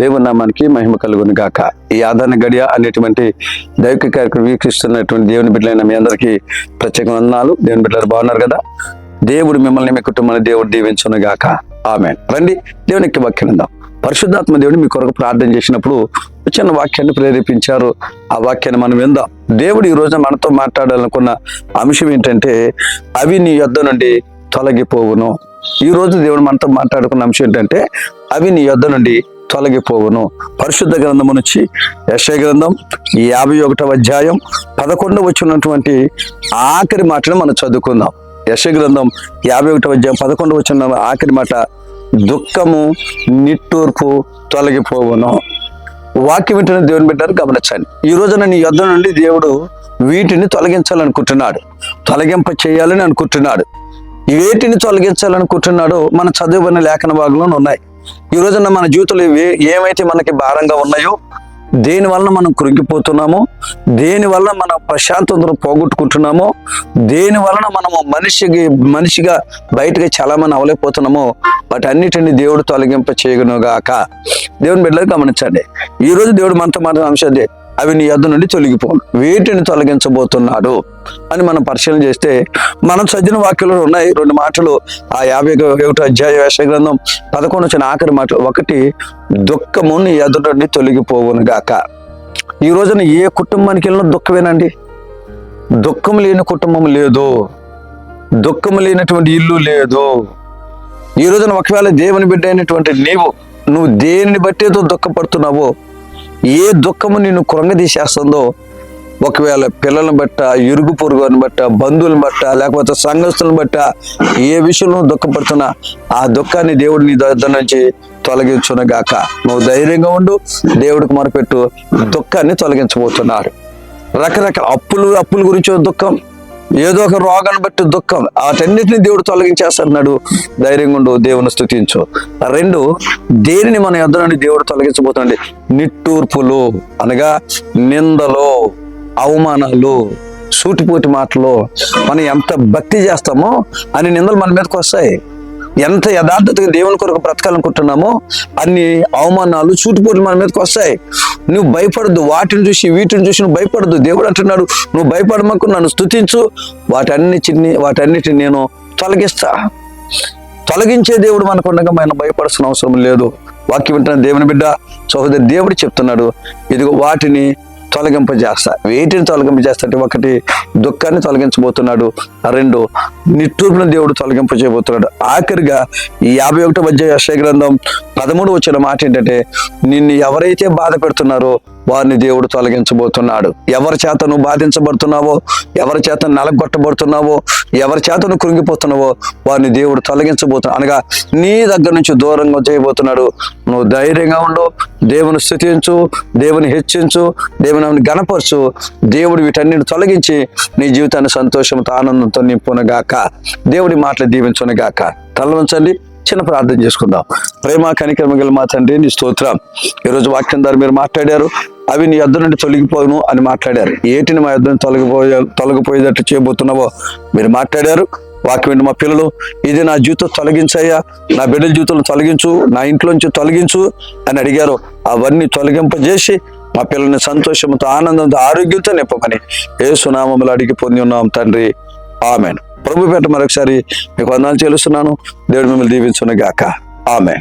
దేవుని నామానికి మహిమ కలుగును గాక. ఈ ఆదరణ గడియ అనేటువంటి దైవిక కార్యక్రమం వీక్షిస్తున్నటువంటి దేవుని బిడ్డలైన మీ అందరికీ ప్రత్యేక వందనాలు. దేవుని బిడ్డలు బాగున్నారు కదా? దేవుడు మిమ్మల్ని మీ కుటుంబాన్ని దేవుడు దీవించును గాక. ఆమె రండి దేవునికి వాక్యం పరిశుద్ధాత్మ దేవుని మీ కొరకు ప్రార్థన చేసినప్పుడు చిన్న వాక్యాన్ని ప్రేరేపించారు. ఆ వాక్యాన్ని మనం విందాం. దేవుడు ఈ రోజు మనతో మాట్లాడాలనుకున్న అంశం ఏంటంటే అవి నీ యొద్ద నుండి తొలగిపోవును. ఈ రోజు దేవుడు మనతో మాట్లాడుకున్న అంశం ఏంటంటే అవి నీ యొద్ద నుండి తొలగిపోవును. పరిశుద్ధ గ్రంథము నుంచి యశయ గ్రంథం యాభై ఒకటవ అధ్యాయం పదకొండు వచ్చినటువంటి ఆఖరి మాటను మనం చదువుకుందాం. యశ గ్రంథం యాభై ఒకటవ అధ్యాయం పదకొండు వచ్చిన ఆఖరి మాట దుఃఖము నిట్టూర్పు తొలగిపోవును. వాక్యం వింటున్న దేవుని బిడ్డారు గమనించండి. ఈ రోజున నీ యొద్ద నుండి దేవుడు వీటిని తొలగించాలనుకుంటున్నాడు. తొలగింప చేయాలని అనుకుంటున్నాడు. వేటిని తొలగించాలనుకుంటున్నాడో మన చదువుకున్న లేఖన భాగంలో ఉన్నాయి. ఈ రోజున మన జీవితంలో ఏమైతే మనకి భారంగా ఉన్నాయో దేని వలన మనం కృంగిపోతున్నామో దేని వలన మనం ప్రశాంతతను పోగొట్టుకుంటున్నామో దేని వలన మనము మనిషికి మనిషిగా బయటకి చాలా అవలేకపోతున్నామో వాటి అన్నిటిని దేవుడు తొలగింప చేయగనుగాక దేవుని బిడ్డలు గమనించండి. ఈ రోజు దేవుడు మనతో మాట్లాడిన అంశం అవి నీ యొద్ నుండి తొలగిపోను. వీటిని తొలగించబోతున్నాడు అని మనం పరిశీలన చేస్తే మనం చదివిన వాక్యంలో ఉన్నాయి రెండు మాటలు. ఆ యాభై ఒకటి అధ్యాయ వేష గ్రంథం పదకొండు వచ్చిన ఆఖరి మాటలు. ఒకటి దుఃఖము నీ ఎదుట నుండి తొలగిపోవును గాక. ఈ రోజున ఏ కుటుంబానికి వెళ్ళినా దుఃఖమేనండి? దుఃఖం లేని కుటుంబం లేదు. దుఃఖం లేనటువంటి ఇల్లు లేదు. ఈ రోజున ఒకవేళ దేవుని బిడ్డ అయినటువంటి నీవు నువ్వు దేనిని బట్టి ఏదో దుఃఖపడుతున్నావో ఏ దుఃఖము నిన్ను కృంగదీసేస్తుందో ఒకవేళ పిల్లలను బట్ట ఇరుగు పొరుగుని బట్ట బంధువులను బట్ట లేకపోతే సంఘస్థులను బట్ట ఏ విషయంలో దుఃఖపడుతున్నా ఆ దుఃఖాన్ని దేవుడు నీ దగ్గర నుంచి తొలగించునగాక. నువ్వు ధైర్యంగా ఉండు దేవుడికి మొరపెట్టు దుఃఖాన్ని తొలగించబోతున్నాడు. రకరకాల అప్పులు అప్పుల గురించి దుఃఖం. ఏదో ఒక రోగాన్ని బట్టి దుఃఖం. వాటన్నిటిని దేవుడు తొలగించేస్తున్నాడు. ధైర్యంగా ఉండు దేవుని స్థుతించు రెండు దేనిని మన యొద్ద నుండి దేవుడు తొలగించబోతుంది నిట్టూర్పులు అనగా నిందలు అవమానాలు సూటిపోటి మాటలు. మనం ఎంత భక్తి చేస్తామో అని నిందలు మన మీదకి వస్తాయి. ఎంత యథార్థతగా దేవుని కొరకు బ్రతకాలనుకుంటున్నామో అన్ని అవమానాలు చూటుపోట్లు మన మీదకి వస్తాయి. నువ్వు భయపడద్దు వాటిని చూసి వీటిని చూసి నువ్వు భయపడద్దు. దేవుడు అంటున్నాడు నువ్వు భయపడమకు నన్ను స్థుతించు వాటన్నిటిని వాటన్నిటిని నేను తొలగిస్తా. తొలగించే దేవుడు మనకుండగా మనం భయపడాల్సిన అవసరం లేదు. వాక్యం వింటున్న దేవుని బిడ్డ సహోదరి దేవుడు చెప్తున్నాడు ఇదిగో వాటిని తొలగింపజేస్తా. వేటిని తొలగింపజేస్తా అంటే ఒకటి దుఃఖాన్ని తొలగించబోతున్నాడు. రెండు నిట్టూర్పున దేవుడు తొలగింప చేయబోతున్నాడు ఆఖరిగా ఈ యాభై ఒకటో మధ్య యశ గ్రంథం పదమూడు వచ్చిన మాట ఏంటంటే నిన్ను ఎవరైతే బాధ పెడుతున్నారో వారిని దేవుడు తొలగించబోతున్నాడు. ఎవరి చేత నువ్వు బాధించబడుతున్నావో ఎవరి చేత నలగొట్టబడుతున్నావో ఎవరి చేత నువ్వు కృంగిపోతున్నావో వారిని దేవుడు తొలగించబోతున్నాడు. అనగా నీ దగ్గర నుంచి దూరంగా చేయబోతున్నాడు. నువ్వు ధైర్యంగా ఉండు దేవుని స్థుతించు దేవుని హెచ్చించు దేవుని గణపరచు. దేవుడు వీటన్నిటిని తొలగించి నీ జీవితాన్ని సంతోషంతో ఆనందంతో నింపునగాక. దేవుడి మాటలు దీవించునగాక. తలవంచండి చిన్న ప్రార్థన చేసుకుందాం. ప్రేమ కనికరమ గల మా తండ్రి నీ స్తోత్రం. ఈరోజు వాక్యం ద్వారా మీరు మాట్లాడారు. అవి నీ యొద్ద నుండి తొలగిపోను అని మాట్లాడారు. ఏటిని మా యొద్ద నుండి తొలగిపోయే తొలగిపోయేటట్టు చేయబోతున్నావో మీరు మాట్లాడారు. వాక్యం మా పిల్లలు ఇది నా జీవితం తొలగించయ్యా. నా బిడ్డల జీవితంలో తొలగించు నా ఇంట్లోంచి తొలగించు అని అడిగారు. అవన్నీ తొలగింపజేసి మా పిల్లల్ని సంతోషంతో ఆనందంతో ఆరోగ్యంతో నింపమని ఏ సునామములు అడిగి పొంది ఉన్నాం తండ్రి. ఆమెను. ప్రభు పేట మరొకసారి మీకు వందనాలు చేలుస్తున్నాను దేవుడు మిమ్మల్ని దీవించునగాక. ఆమె